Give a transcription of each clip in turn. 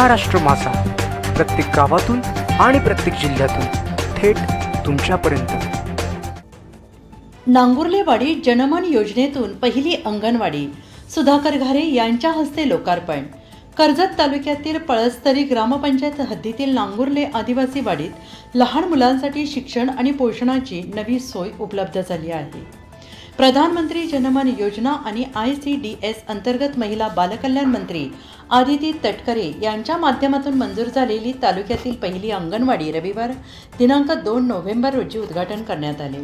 महाराष्ट्र मासा प्रत्येक गावातून आणि प्रत्येक जिल्ह्यातून थेट तुमच्यापर्यंत. नांगुर्लेवाडी जनमन योजनेतून पहिली अंगणवाडी. सुधाकर घारे यांच्या हस्ते लोकार्पण. कर्जत तालुक्यातील पळस्तरी ग्रामपंचायत हद्दीतील नांगुर्ले आदिवासी वाडीत लहान मुलांसाठी शिक्षण आणि पोषणाची नवी सोय उपलब्ध झाली आहे. प्रधानमंत्री जनमन योजना आणि आय सी डी एस अंतर्गत महिला बालकल्याण मंत्री आदिती तटकरे यांच्या माध्यमातून मंजूर झालेली तालुक्यातील पहिली अंगणवाडी रविवार दिनांक दोन नोव्हेंबर रोजी उद्घाटन करण्यात आले.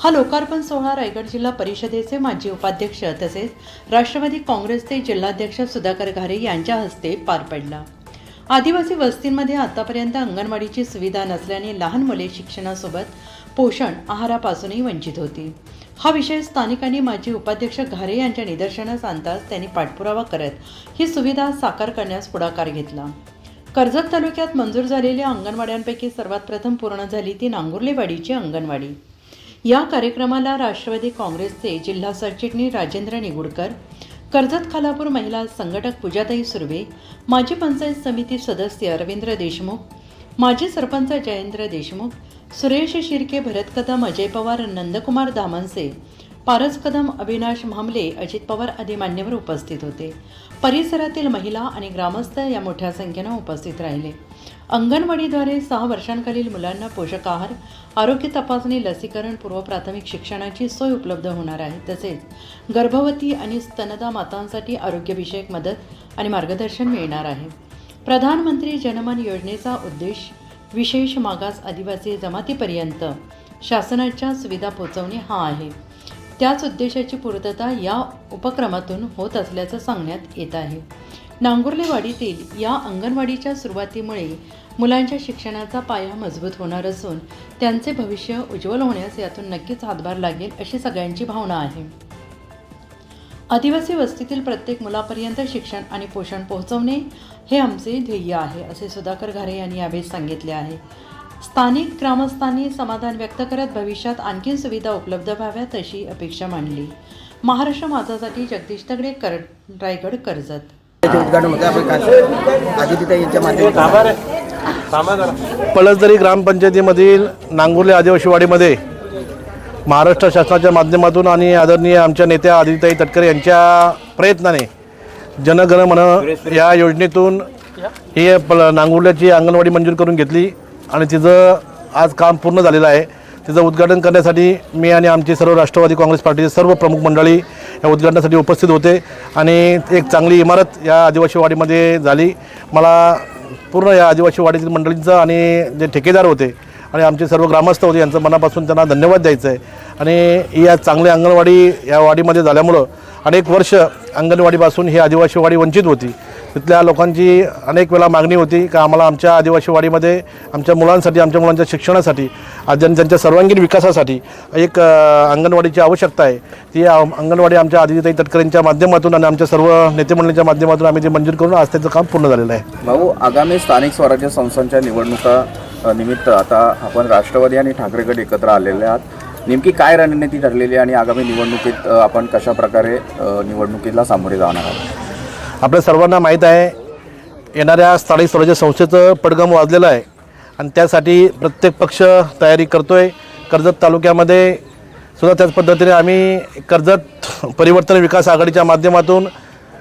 हा लोकार्पण सोहळा रायगड जिल्हा परिषदेचे माजी उपाध्यक्ष तसेच राष्ट्रवादी काँग्रेसचे जिल्हाध्यक्ष सुधाकर घारे यांच्या हस्ते पार पडला. आदिवासी वस्तींमध्ये आतापर्यंत अंगणवाडीची सुविधा नसल्याने लहान मुले शिक्षणासोबत पोषण आहारापासूनही वंचित होती. हा विषय स्थानिकांनी माजी उपाध्यक्ष घारे यांच्या निदर्शनास आणताच त्यांनी पाठपुरावा करत ही सुविधा साकार करण्यास पुढाकार घेतला. कर्जत तालुक्यात मंजूर झालेल्या अंगणवाड्यांपैकी सर्वात प्रथम पूर्ण झाली ती नांगुर्लेवाडीची अंगणवाडी. या कार्यक्रमाला राष्ट्रवादी काँग्रेसचे जिल्हा सरचिटणीस राजेंद्र निगुडकर कर्जत खालापूर महिला संघटक पूजाताई सुर्वे माजी पंचायत समिती सदस्य रवींद्र देशमुख माजी सरपंच जयेंद्र देशमुख सुरेश शिर्के भरत कदम अजय पवार नंदकुमार दामनसे पारस कदम अविनाश म्हामले अजित पवार आदी मान्यवर उपस्थित होते. परिसरातील महिला आणि ग्रामस्थ या मोठ्या संख्येनं उपस्थित राहिले. अंगणवाडीद्वारे सहा वर्षांखालील मुलांना पोषक आहार आरोग्य तपासणी लसीकरण पूर्व प्राथमिक शिक्षणाची सोय उपलब्ध होणार आहे. तसेच गर्भवती आणि स्तनदा मातांसाठी आरोग्यविषयक मदत आणि मार्गदर्शन मिळणार आहे. प्रधानमंत्री जनमन योजनेचा उद्देश विशेष मागास आदिवासी जमातीपर्यंत शासनाच्या सुविधा पोहोचवणे हा आहे. त्याच उद्देशाची पूर्तता या उपक्रमातून होत असल्याचं सांगण्यात येत आहे. नांगुर्लेवाडीतील या अंगणवाडीच्या सुरुवातीमुळे मुलांच्या शिक्षणाचा पाया मजबूत होणार असून त्यांचे भविष्य उज्ज्वल होण्यास यातून नक्कीच हातभार लागेल अशी सगळ्यांची भावना आहे. आदिवासी वस्तीतील प्रत्येक मुलापर्यंत शिक्षण आणि पोषण पोहोचवणे हे आमचे ध्येय आहे असे सुधाकर घारे यांनी यावेळी सांगितले आहे. स्थानिक ग्रामस्थांनी समाधान व्यक्त करत भविष्यात आणखी सुविधा उपलब्ध व्हाव्यात अशी अपेक्षा मांडली. महाराष्ट्र माझासाठी जगदीश तगडे कर रायगड कर्जत. उद्घाटन होतं पळसदरी ग्रामपंचायतीमधील नांगुर्ले आदिवासीवाडीमध्ये महाराष्ट्र शासनाच्या माध्यमातून आणि आदरणीय आमच्या नेत्या आदित्यताई तटकरे यांच्या प्रयत्नाने जनगण मन या योजनेतून ही पल नांगुर्ल्याची अंगणवाडी मंजूर करून घेतली आणि तिचं आज काम पूर्ण झालेलं आहे. तिचं उद्घाटन करण्यासाठी मी आणि आमची सर्व राष्ट्रवादी काँग्रेस पार्टीचे सर्व प्रमुख मंडळी या उद्घाटनासाठी उपस्थित होते आणि एक चांगली इमारत या आदिवासी वाडीमध्ये झाली. मला पूर्ण या आदिवासीवाडीतील मंडळींचं आणि जे ठेकेदार होते आणि आमचे सर्व ग्रामस्थ होते यांचं मनापासून त्यांना धन्यवाद द्यायचं आहे आणि या चांगल्या अंगणवाडी या वाडीमध्ये झाल्यामुळं अनेक वर्ष अंगणवाडीपासून ही आदिवासी वाडी वंचित होती. तिथल्या लोकांची अनेक वेळा मागणी होती का आम्हाला आमच्या आदिवासी वाडीमध्ये आमच्या मुलांसाठी आमच्या मुलांच्या शिक्षणासाठी आणि त्यांच्या सर्वांगीण विकासासाठी एक अंगणवाडीची आवश्यकता आहे ती अंगणवाडी आमच्या आदिताई तटकरेंच्या माध्यमातून आणि आमच्या सर्व नेतेमंडळींच्या माध्यमातून आम्ही ती मंजूर करून आज त्याचं काम पूर्ण झालेलं आहे. भाऊ आगामी स्थानिक स्वराज्य संस्थांच्या निवडणुका निमित्त आता आपण राष्ट्रवादी आणि ठाकरेकडे एकत्र आलेले आहात. नेमकी काय रणनीती ठरलेली आहे आणि आगामी निवडणुकीत आपण कशा प्रकारे निवडणुकीला सामोरे जाणार आहोत? आपल्या सर्वांना माहीत आहे येणाऱ्या स्थानिक स्वराज्य संस्थेचं पडगम वाजलेलं आहे आणि त्यासाठी प्रत्येक पक्ष तयारी करतो आहे कर्जत तालुक्यामध्ये सुद्धा त्याच पद्धतीने आम्ही कर्जत परिवर्तन विकास आघाडीच्या माध्यमातून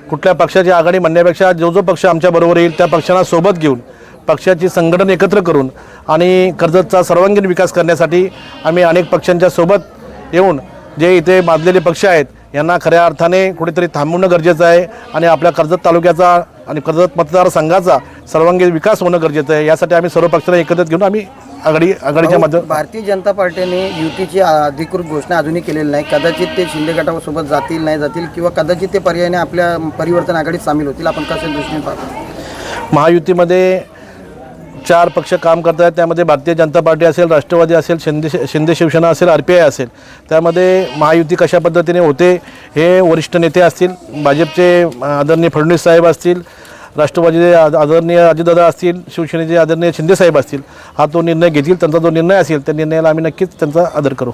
कुठल्या पक्षाची आघाडी म्हणण्यापेक्षा जो जो पक्ष आमच्याबरोबर येईल त्या पक्षांना सोबत घेऊन पक्षाची संघटन एकत्र करून आणि कर्जतचा सर्वांगीण विकास करण्यासाठी आम्ही अनेक पक्षांच्या सोबत येऊन जे इथे बांधलेले पक्ष आहेत यांना खऱ्या अर्थाने कुठेतरी थांबवणं गरजेचं आहे आणि आपल्या कर्जत तालुक्याचा आणि कर्जत मतदारसंघाचा सर्वांगीण विकास होणं गरजेचं आहे. यासाठी आम्ही सर्व पक्षांना एकत्रित घेऊन आम्ही आघाडी आघाडीच्या माध्यम भारतीय जनता पार्टीने युतीची अधिकृत घोषणा अजूनही केलेली नाही. कदाचित ते शिंदे गटासोबत जातील नाही जातील किंवा कदाचित ते पर्यायाने आपल्या परिवर्तन आघाडीत सामील होतील. आपण कशा दृष्टीने पाहतो? महायुतीमध्ये चार पक्ष काम करत आहेत त्यामध्ये भारतीय जनता पार्टी असेल राष्ट्रवादी असेल शिंदे शिंदे शिवसेना असेल आर पी आय असेल. त्यामध्ये महायुती कशा पद्धतीने होते हे वरिष्ठ नेते असतील भाजपचे आदरणीय फडणवीस साहेब असतील राष्ट्रवादीचे आद- आदरणीय अजितदादा असतील शिवसेनेचे आदरणीय शिंदेसाहेब असतील हा तो निर्णय घेतील त्यांचा जो निर्णय असेल त्या निर्णयाला आम्ही नक्कीच त्यांचा आदर करू.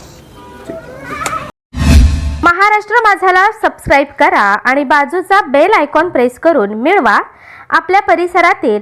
महाराष्ट्र माझाला सबस्क्राईब करा आणि बाजूचा बेल आयकॉन प्रेस करून मिळवा. आपल्या परिसरातील